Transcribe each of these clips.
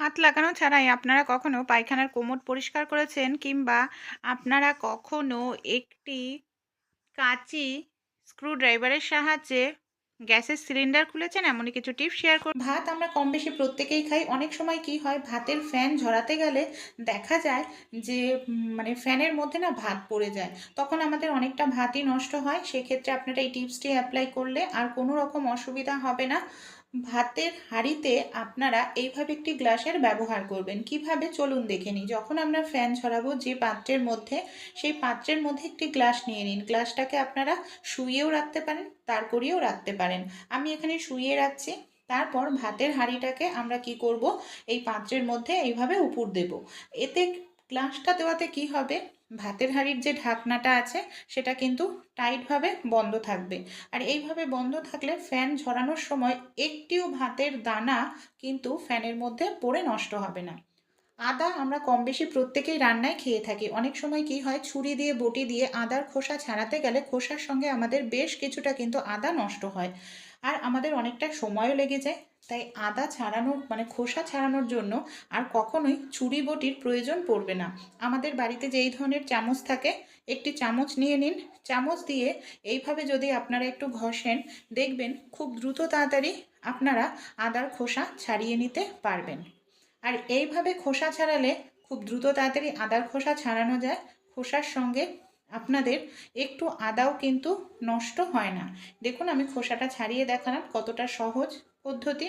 হাত লাগানো ছাড়াই আপনারা কখনো পায়খানার কোমর পরিষ্কার করেছেন কিংবা আপনারা কখনো একটি কাঁচি স্ক্রুড্রাইভারের সাহায্যে গ্যাসের সিলিন্ডার খুলেছেন? এমনই কিছু টিপস শেয়ার করব ভাত আমরা কম বেশি প্রত্যেকেই খাই। অনেক সময় কি হয়, ভাতের ফ্যান ঝরাতে গেলে দেখা যায় যে মানে ফ্যানের মধ্যে না ভাত পড়ে যায়। তখন আমাদের অনেকটা ভাতই নষ্ট হয়। সেক্ষেত্রে আপনারা এই টিপসটি অ্যাপ্লাই করলে আর কোনো রকম অসুবিধা হবে না। ভাতের হাঁড়িতে আপনারা এইভাবে একটি গ্লাসের ব্যবহার করবেন। কীভাবে? চলুন দেখে নিই। যখন আমরা ফ্যান ছড়াবো যে পাত্রের মধ্যে, সেই পাত্রের মধ্যে একটি গ্লাস নিয়ে নিন। গ্লাসটাকে আপনারা শুয়েও রাখতে পারেন, তার করিয়েও রাখতে পারেন। আমি এখানে শুয়ে রাখছি। তারপর ভাতের হাঁড়িটাকে আমরা কি করব? এই পাত্রের মধ্যে এইভাবে উপর দেব। এতে গ্লাসটা দেওয়াতে কি হবে? ভাতের হাঁড়ির যে ঢাকনাটা আছে, সেটা কিন্তু টাইটভাবে বন্ধ থাকবে। আর এইভাবে বন্ধ থাকলে ফ্যান ঝরানোর সময় একটিও ভাতের দানা কিন্তু ফ্যানের মধ্যে পড়ে নষ্ট হবে না। আদা আমরা কম বেশি প্রত্যেকেই রান্নায় খেয়ে থাকি। অনেক সময় কি হয়, ছুরি দিয়ে, বটি দিয়ে আদার খোসা ছাড়াতে গেলে খোসার সঙ্গে আমাদের বেশ কিছুটা কিন্তু আদা নষ্ট হয়। আর আমাদের অনেকটা সময়ও লেগে যায়। তাই আদা ছাড়ানোর মানে খোসা ছাড়ানোর জন্য আর কখনোই ছুরি বটির প্রয়োজন পড়বে না। আমাদের বাড়িতে যেই ধরনের চামচ থাকে, একটি চামচ নিয়ে নিন। চামচ দিয়ে এইভাবে যদি আপনারা একটু ঘষেন, দেখবেন খুব দ্রুত তাড়াতাড়ি আপনারা আদার খোসা ছাড়িয়ে নিতে পারবেন। আর এইভাবে খোসা ছাড়ালে খুব দ্রুত তাড়াতাড়ি আদার খোসা ছাড়ানো যায়। খোসার সঙ্গে আপনাদের একটু আদাও কিন্তু নষ্ট হয় না। দেখুন আমি খোসাটা ছাড়িয়ে দেখালাম কতটা সহজ। পদ্ধতি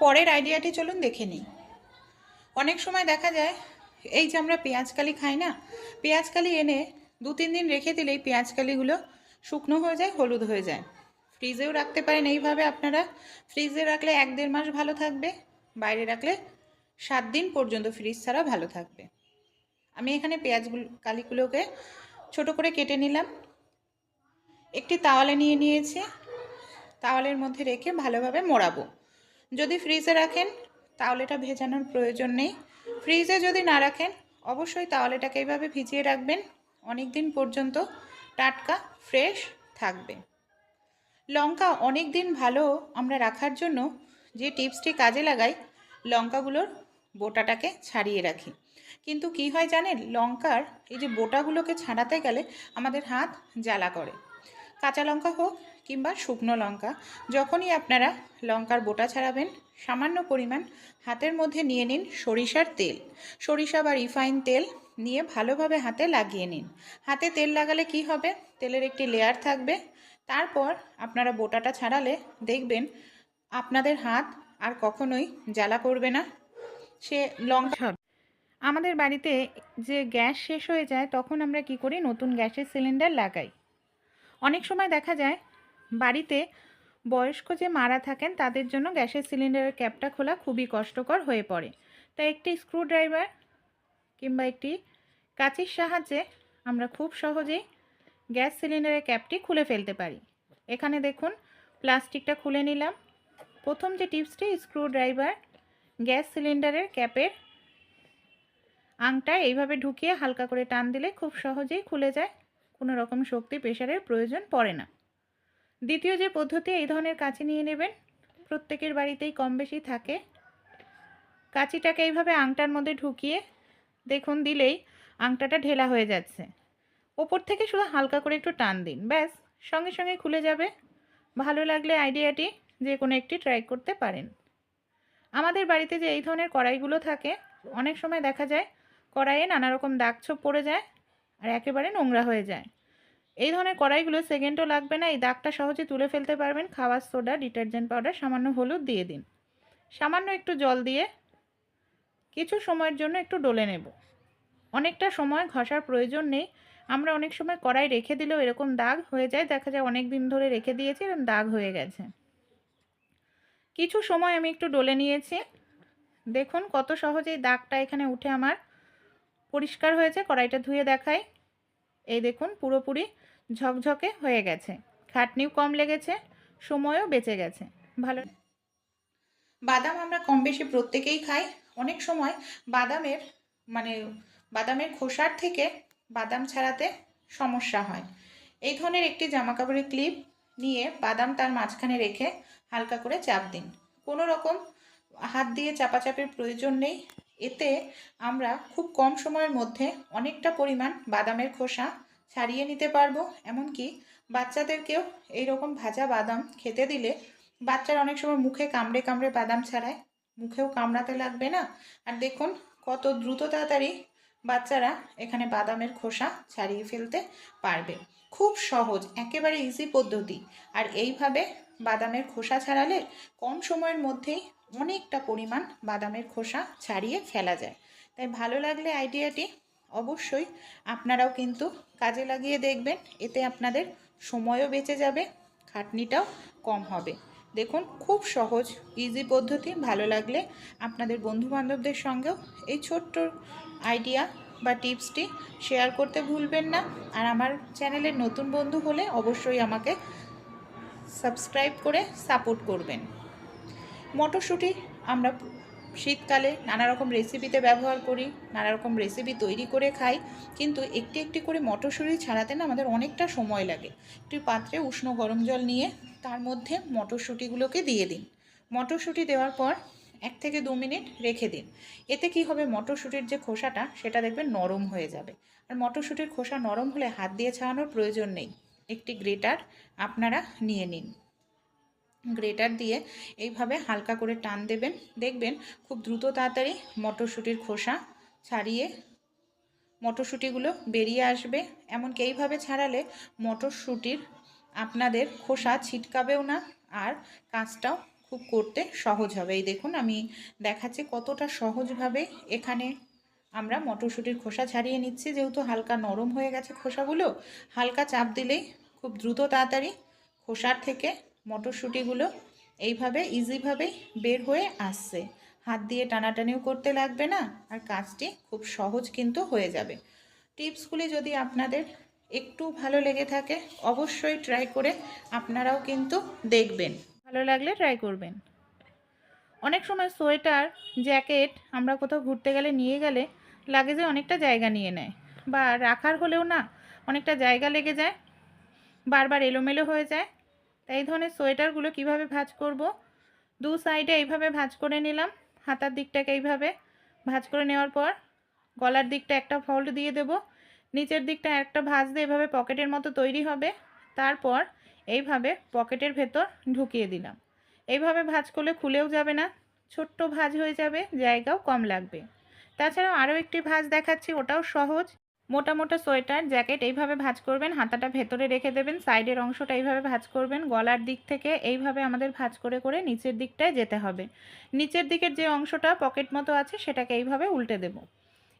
পরের আইডিয়াটি চলুন দেখে নিই। অনেক সময় দেখা যায়, এই যে আমরা পেঁয়াজকালি খাই না, পেঁয়াজকালি এনে দু তিন দিন রেখে দিলেই পেঁয়াজকালিগুলো শুকনো হয়ে যায়, হলুদ হয়ে যায়। ফ্রিজেও রাখতে পারেন এইভাবে আপনারা। ফ্রিজে রাখলে এক দেড় মাস ভালো থাকবে, বাইরে রাখলে সাত দিন পর্যন্ত ফ্রিজ ছাড়া ভালো থাকবে। আমি এখানে পেঁয়াজগুলো, কালিগুলোকে ছোট করে কেটে নিলাম। একটি তাওয়ালে নিয়ে নিয়েছি। তাওয়ালের মধ্যে রেখে ভালোভাবে মোড়াবো। যদি ফ্রিজে রাখেন তাওয়ালেটা ভেজানোর প্রয়োজন নেই। ফ্রিজে যদি না রাখেন, অবশ্যই তাওয়ালেটাকে এইভাবে ভিজিয়ে রাখবেন। অনেক দিন পর্যন্ত টাটকা, ফ্রেশ থাকবে। লঙ্কা অনেক দিন ভালো আমরা রাখার জন্য যে টিপসটি কাজে লাগাই, লঙ্কাগুলোর বোটাটাকে ছাড়িয়ে রাখি। কিন্তু কি হয় জানেন, লঙ্কার এই যে বোটাগুলোকে ছাড়াতে গেলে আমাদের হাত জ্বালা করে। কাঁচা লঙ্কা হোক কিংবা শুকনো লঙ্কা, যখনই আপনারা লঙ্কার বোটা ছাড়াবেন, সামান্য পরিমাণ হাতের মধ্যে নিয়ে নিন সরিষার তেল। সরিষা বা রিফাইন তেল নিয়ে ভালোভাবে হাতে লাগিয়ে নিন। হাতে তেল লাগালে কি হবে? তেলের একটি লেয়ার থাকবে। তারপর আপনারা বোটাটা ছাড়ালে দেখবেন আপনাদের হাত আর কখনোই জ্বালা করবে না। সে লঙ্কা আমাদের বাড়িতে যে গ্যাস শেষ হয়ে যায়, তখন আমরা কি করি? নতুন গ্যাসের সিলিন্ডার লাগাই। অনেক সময় দেখা যায় বাড়িতে বয়স্ক যে মারা থাকেন, তাদের জন্য গ্যাসের সিলিন্ডারের ক্যাপটা খোলা খুবই কষ্টকর হয়ে পড়ে। তাই একটি স্ক্রুড্রাইভার কিংবা একটি কাঁচির সাহায্যে আমরা খুব সহজেই গ্যাস সিলিন্ডারের ক্যাপটি খুলে ফেলতে পারি। এখানে দেখুন, প্লাস্টিকটা খুলে নিলাম। প্রথম যে টিপসটি, স্ক্রুড্রাইভার গ্যাস সিলিন্ডারের ক্যাপের আংটা এইভাবে ঢুকিয়ে হালকা করে টান দিলে খুব সহজেই খুলে যায়। কোনো রকম শক্তি প্রেশারের প্রয়োজন পড়ে না। দ্বিতীয় যে পদ্ধতি, এই ধরনের কাঁচি নিয়ে নেবেন। প্রত্যেকের বাড়িতেই কম বেশি থাকে। কাঁচিটাকে এইভাবে আংটার মধ্যে ঢুকিয়ে দেখুন দিলেই আংটাটা ঢেলা হয়ে যাচ্ছে। ওপর থেকে শুধু হালকা করে একটু টান দিন, ব্যাস, সঙ্গে সঙ্গে খুলে যাবে। ভালো লাগলে আইডিয়াটি যে কোনো একটি ট্রাই করতে পারেন। আমাদের বাড়িতে যে এই ধরনের কড়াইগুলো থাকে, অনেক সময় দেখা যায় কড়াইয়ে নানা রকম দাগ ছোপ পড়ে যায় আর একেবারে নোংরা হয়ে যায়। এই ধরনের কড়াইগুলো সেকেন্ডও লাগবে না। এই দাগটা সহজে তুলে ফেলতে পারবেন। খাওয়ার সোডা, ডিটারজেন্ট পাউডার, সামান্য হলুদ দিয়ে দিন। সামান্য একটু জল দিয়ে কিছু সময়ের জন্য একটু ডলে নেব। অনেকটা সময় ঘষার প্রয়োজন নেই। আমরা অনেক সময় কড়াই রেখে দিলেও এরকম দাগ হয়ে যায়। দেখা যায় অনেক দিন ধরে রেখে দিয়েছি, এরকম দাগ হয়ে গেছে। কিছু সময় আমি একটু ডলে নিয়েছি। দেখুন কত সহজেই দাগটা এখানে উঠে আমার পরিষ্কার হয়েছে। কড়াইটা ধুয়ে দেখাই। এই দেখুন পুরোপুরি ঝকঝকে হয়ে গেছে। খাটনিও কম লেগেছে, সময়ও বেঁচে গেছে। ভালো বাদাম আমরা কম বেশি প্রত্যেকেই খাই। অনেক সময় বাদামের মানে বাদামের খোসার থেকে বাদাম ছাড়াতে সমস্যা হয়। এই ধরনের একটি জামাকাপড়ের ক্লিপ নিয়ে বাদাম তার মাঝখানে রেখে হালকা করে চাপ দিন। কোনো রকম হাত দিয়ে চাপাচাপির প্রয়োজন নেই। এতে আমরা খুব কম সময়ের মধ্যে অনেকটা পরিমাণ বাদামের খোসা ছাড়িয়ে নিতে পারব। এমনকি বাচ্চাদেরকেও এই রকম ভাজা বাদাম খেতে দিলে বাচ্চারা অনেক সময় মুখে কামড়ে কামড়ে বাদাম ছাড়ায়। মুখেও কামড়াতে লাগবে না। আর দেখুন কত দ্রুত তাড়াতাড়ি বাচ্চারা এখানে বাদামের খোসা ছাড়িয়ে ফেলতে পারবে। খুব সহজ, একেবারে ইজি পদ্ধতি। আর এইভাবে বাদামের খোসা ছাড়ালে কম সময়ের মধ্যেই অনেকটা পরিমাণ বাদামের খোসা ছাড়িয়ে ফেলা যায়। তাই ভালো লাগলে আইডিয়াটি অবশ্যই আপনারাও কিন্তু কাজে লাগিয়ে দেখবেন, এতে আপনাদের সময়ও বেঁচে যাবে, খাটনিটাও কম হবে। দেখুন, খুব সহজ ইজি পদ্ধতি, ভালো লাগলে আপনাদের বন্ধুবান্ধবদের সঙ্গেও এই ছোট্ট আইডিয়া বা টিপসটি শেয়ার করতে ভুলবেন না। আর আমার চ্যানেলের নতুন বন্ধু হলে অবশ্যই আমাকে সাবস্ক্রাইব করে সাপোর্ট করবেন। মটরশুঁটি আমরা শীতকালে নানা রকম রেসিপিতে ব্যবহার করি, নানা রকম রেসিপি তৈরি করে খাই, কিন্তু একটি একটি করে মটরশুঁটি ছাড়াতে না আমাদের অনেকটা সময় লাগে। একটি পাত্রে উষ্ণ গরম জল নিয়ে তার মধ্যে মটরশুঁটিগুলোকে দিয়ে দিন। মটরশুঁটি দেওয়ার পর এক থেকে দু মিনিট রেখে দিন। এতে কি হবে? মটরশুঁটির যে খোসাটা, সেটা দেখবেন নরম হয়ে যাবে। আর মটরশুঁটির খোসা নরম হলে হাত দিয়ে ছাড়ানোর প্রয়োজন নেই। একটি গ্রেটার আপনারা নিয়ে নিন। গ্রেটার দিয়ে এইভাবে হালকা করে টান দেবেন। দেখবেন খুব দ্রুত তাড়াতাড়ি মটরশুঁটির খোসা ছাড়িয়ে মটরশুঁটিগুলো বেরিয়ে আসবে। এমনকি এইভাবে ছাড়ালে মটরশুঁটির আপনাদের খোসা ছিটকাবেও না আর কাজটাও খুব করতে সহজ হবে। এই দেখুন, আমি দেখাচ্ছি কতটা সহজভাবে এখানে আমরা মটরশুঁটির খোসা ছাড়িয়ে নিচ্ছি। যেহেতু হালকা নরম হয়ে গেছে খোসাগুলো, হালকা চাপ দিলেই খুব দ্রুত তাড়াতাড়ি খোসার থেকে মটরশুঁটিগুলো এইভাবে ইজিভাবেই বের হয়ে আসছে। হাত দিয়ে টানাটানিও করতে লাগবে না আর কাজটি খুব সহজ কিন্তু হয়ে যাবে। টিপসগুলি যদি আপনাদের একটু ভালো লেগে থাকে, অবশ্যই ট্রাই করে আপনারাও কিন্তু দেখবেন। ভালো লাগলে ট্রাই করবেন। অনেক সময় সোয়েটার, জ্যাকেট আমরা কোথাও ঘুরতে গেলে নিয়ে গেলে লাগেজে অনেকটা জায়গা নিয়ে নেয় বা রাখার হলেও না, অনেকটা জায়গা লেগে যায়, বারবার এলোমেলো হয়ে যায় এই ধরনের সোয়েটারগুলো কীভাবে ভাঁজ করব? দু সাইডে এইভাবে ভাঁজ করে নিলাম। হাতার দিকটাকে এইভাবে ভাঁজ করে নেওয়ার পর গলার দিকটা একটা ফল্ট দিয়ে দেব। নিচের দিকটা একটা ভাঁজ দিয়ে এভাবে পকেটের মতো তৈরি হবে। তারপর এইভাবে পকেটের ভেতর ঢুকিয়ে দিলাম। এইভাবে ভাঁজ করলে খুলেও যাবে না। ছোট্ট ভাঁজ হয়ে যাবে, জায়গাও কম লাগবে। তাছাড়াও আরও একটি ভাঁজ দেখাচ্ছি, ওটাও সহজ। মোটা মোটা সোয়েটার, জ্যাকেট এইভাবে ভাঁজ করবেন, হাতাটা ভেতরে রেখে দেবেন, সাইডের অংশটা এইভাবে ভাঁজ করবেন, গলার দিক থেকে এইভাবে আমাদের ভাঁজ করে করে নিচের দিকটায় যেতে হবে। নিচের দিকের যে অংশটা পকেট মতো আছে সেটাকে এইভাবে উল্টে দেব।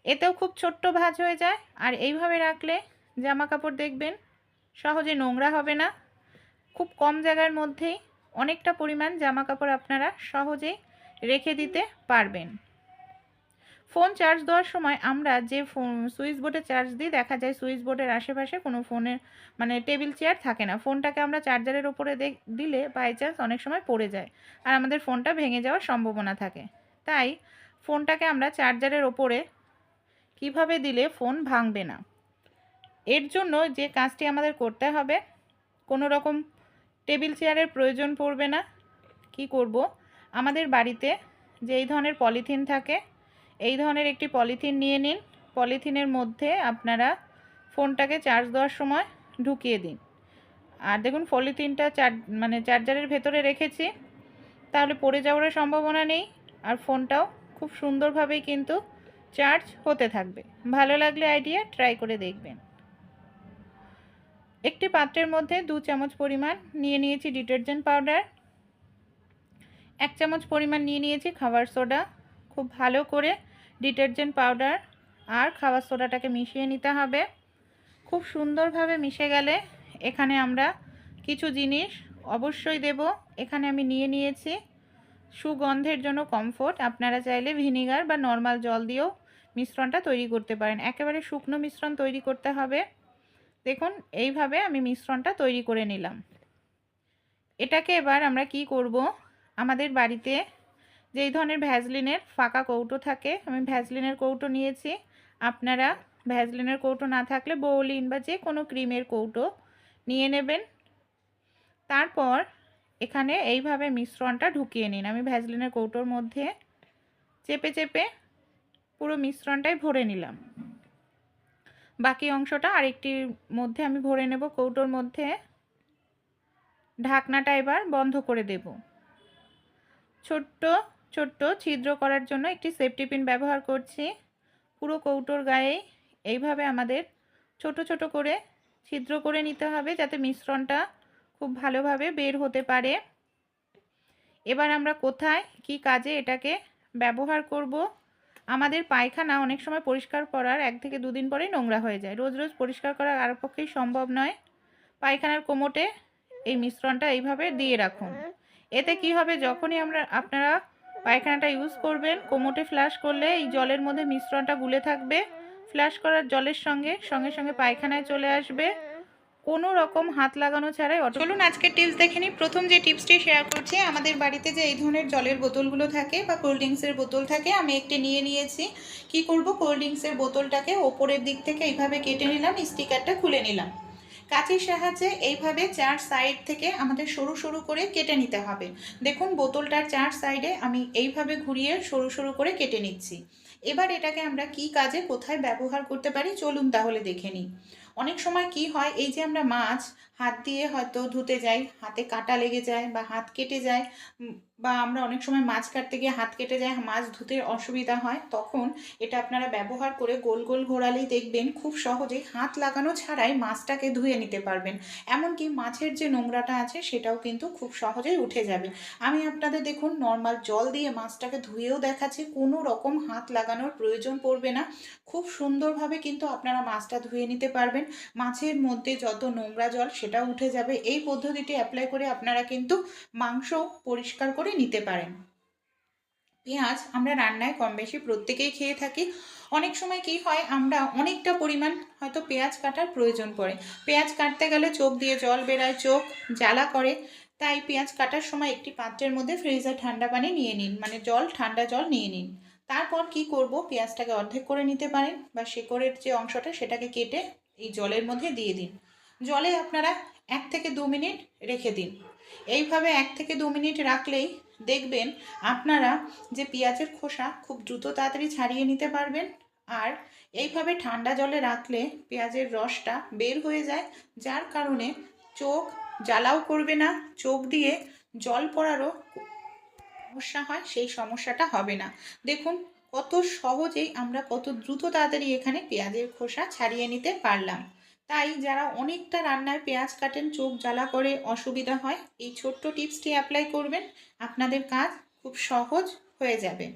এতেও খুব ছোট্ট ভাঁজ হয়ে যায়। আর এইভাবে রাখলে জামা কাপড় দেখবেন সহজে নোংরা হবে না। খুব কম জায়গার মধ্যেই অনেকটা পরিমাণ জামা কাপড় আপনারা সহজেই রেখে দিতে পারবেন। ফোন চার্জ দেওয়ার সময় আমরা যে ফোন, সুইচ বোর্ডে চার্জ দিই, দেখা যায় সুইচ বোর্ডের আশেপাশে কোনো ফোনের মানে টেবিল চেয়ার থাকে না। ফোনটাকে আমরা চার্জারের ওপরে দিলে বাই চান্স অনেক সময় পড়ে যায় আর আমাদের ফোনটা ভেঙে যাওয়ার সম্ভাবনা থাকে। তাই ফোনটাকে আমরা চার্জারের ওপরে কীভাবে দিলে ফোন ভাঙবে না? এর জন্য যে কাজটি আমাদের করতে হবে, কোনো রকম টেবিল চেয়ারের প্রয়োজন পড়বে না। কি করব? আমাদের বাড়িতে যে এই ধরনের পলিথিন থাকে এই ধরনের একটি পলিথিন নিয়ে নিন। পলিথিনের মধ্যে আপনারা ফোনটাকে চার্জ দেওয়ার সময় ঢুকিয়ে দিন। আর দেখুন, পলিথিনটা চার মানে চার্জারের ভেতরে রেখেছি। তাহলে পড়ে যাওয়ার সম্ভাবনা নেই। আর ফোনটাও খুব সুন্দরভাবেই কিন্তু চার্জ হতে থাকবে। ভালো লাগলে আইডিয়া ট্রাই করে দেখবেন। একটি পাত্রের মধ্যে দু চামচ পরিমাণ নিয়ে নিয়েছি ডিটারজেন্ট পাউডার। এক চামচ পরিমাণ নিয়ে নিয়েছি খাবার সোডা। খুব ভালো করে ডিটারজেন্ট পাউডার আর খাবার সোডাটাকে মিশিয়ে নিতে হবে। খুব সুন্দরভাবে মিশে গেলে এখানে আমরা কিছু জিনিস অবশ্যই দেব। এখানে আমি নিয়ে নিয়েছি সুগন্ধের জন্য কমফোর্ট আপনারা চাইলে ভিনিগার বা নর্মাল জল দিয়েও মিশ্রণটা তৈরি করতে পারেন। একেবারে শুকনো মিশ্রণ তৈরি করতে হবে। দেখুন, এইভাবে আমি মিশ্রণটা তৈরি করে নিলাম। এটাকে এবার আমরা কি করব? আমাদের বাড়িতে যেই ধরনের ভ্যাজলিনের ফাঁকা কৌটো থাকে, আমি ভ্যাজলিনের কৌটো নিয়েছি। আপনারা ভ্যাজলিনের কৌটো না থাকলে বৌলিন বা যে কোনো ক্রিমের কৌটো নিয়ে নেবেন। তারপর এখানে এইভাবে মিশ্রণটা ঢুকিয়ে নিন। আমি ভ্যাজলিনের কৌটোর মধ্যে চেপে চেপে পুরো মিশ্রণটাই ভরে নিলাম। বাকি অংশটা আরেকটির মধ্যে আমি ভরে নেব কৌটোর মধ্যে। ঢাকনাটা এবার বন্ধ করে দেব। ছোট্ট ছোট্ট ছিদ্র করার জন্য একটি সেফটি পিন ব্যবহার করছি। পুরো কৌটোর গায়ে এইভাবে আমাদের ছোট ছোট করে ছিদ্র করে নিতে হবে যাতে মিশ্রণটা খুব ভালোভাবে বের হতে পারে। এবার আমরা কোথায় কি কাজে এটাকে ব্যবহার করব? আমাদের পায়খানা অনেক সময় পরিষ্কার করার এক থেকে দুদিন পরেই নোংরা হয়ে যায়। রোজ রোজ পরিষ্কার করা আর পক্ষেই সম্ভব নয়। পায়খানার কোমোটে এই মিশ্রণটা এইভাবে দিয়ে রাখুন। এতে কি হবে? যখনই আমরা, আপনারা পায়খানাটা ইউজ করবেন। কোমোটে ফ্লাশ করলে এই জলের মধ্যে মিশ্রণটা গুলে থাকবে। ফ্ল্যাশ করার জলের সঙ্গে সঙ্গে সঙ্গে পায়খানায় চলে আসবে। কোনো রকম হাত লাগানো ছাড়াই অটো চলুন আজকের টিপস দেখে নিই। প্রথম যে টিপসটি শেয়ার করছি, আমাদের বাড়িতে যে এই ধরনের জলের বোতলগুলো থাকে বা কোল্ড ড্রিঙ্কসের বোতল থাকে, আমি একটি নিয়ে নিয়েছি। কি করব? কোল্ড ড্রিঙ্কসের বোতলটাকে ওপরের দিক থেকে এইভাবে কেটে নিলাম, স্টিকারটা খুলে নিলাম। কাঁচির সাহায্যে এইভাবে চার সাইড থেকে আমাদের সরু সরু করে কেটে নিতে হবে। দেখুন, বোতলটার চার সাইডে আমি এইভাবে ঘুরিয়ে সরু সরু করে কেটে নিচ্ছি। এবার এটাকে আমরা কি কাজে, কোথায় ব্যবহার করতে পারি, চলুন তাহলে দেখে নিই। অনেক সময় কি হয়, এই যে আমরা মাছ হাত দিয়ে হয়তো ধুতে যাই, হাতে কাটা লেগে যায় বা হাত কেটে যায় বা আমরা অনেক সময় মাছ কাটতে গিয়ে হাত কেটে যায়, মাছ ধুতে অসুবিধা হয়, তখন এটা আপনারা ব্যবহার করে গোল গোল ঘোরালেই দেখবেন খুব সহজেই হাত লাগানো ছাড়াই মাছটাকে ধুয়ে নিতে পারবেন। এমনকি মাছের যে নোংরাটা আছে সেটাও কিন্তু খুব সহজেই উঠে যাবে। আমি আপনাদের দেখুন নর্মাল জল দিয়ে মাছটাকে ধুয়েও দেখাচ্ছি, কোনো রকম হাত লাগানোর প্রয়োজন পড়বে না। খুব সুন্দরভাবে কিন্তু আপনারা মাছটা ধুয়ে নিতে পারবেন। মাছের মধ্যে যত নোংরা জল সেটাও উঠে যাবে, এই পদ্ধতিটি অ্যাপ্লাই করে আপনারা কিন্তু মাংস পরিষ্কার করে নিতে পারেন। পেঁয়াজ আমরা রান্নায় কম বেশি প্রত্যেকেই খেয়ে থাকি। অনেক সময় কি হয়, আমরা অনেকটা পরিমাণ হয়তো পেঁয়াজ কাটার প্রয়োজন পড়ে। পেঁয়াজ কাটতে গেলে চোখ দিয়ে জল বেরায়, চোখ জ্বালা করে। তাই পেঁয়াজ কাটার সময় একটি পাত্রের মধ্যে ফ্রিজে ঠান্ডা পানি নিয়ে নিন মানে জল, ঠান্ডা জল নিয়ে নিন। তারপর কি করব, পেঁয়াজটাকে অর্ধেক করে নিতে পারেন বা শেকড়ের যে অংশটা সেটাকে কেটে এই জলের মধ্যে দিয়ে দিন। জলে আপনারা এক থেকে দু মিনিট রেখে দিন। এইভাবে এক থেকে দু মিনিট রাখলেই দেখবেন আপনারা যে পেঁয়াজের খোসা খুব দ্রুত তাড়াতাড়ি ছাড়িয়ে নিতে পারবেন আর এইভাবে ঠান্ডা জলে রাখলে পেঁয়াজের রসটা বের হয়ে যায়, যার কারণে চোখ জ্বালাও করবে না, চোখ দিয়ে জল পড়ারও সমস্যা হয়, সেই সমস্যাটা হবে না। দেখুন কত সহজেই আমরা কত দ্রুত তাড়াতাড়ি এখানে পেঁয়াজের খোসা ছাড়িয়ে নিতে পারলাম। তাই যারা অনেকটা রান্নায় পেঁয়াজ কাটেন, চোখ জ্বালা করে অসুবিধা হয়, এই ছোট্ট টিপসটি অ্যাপ্লাই করবেন। আপনাদের কাজ খুব সহজ হয়ে যাবে।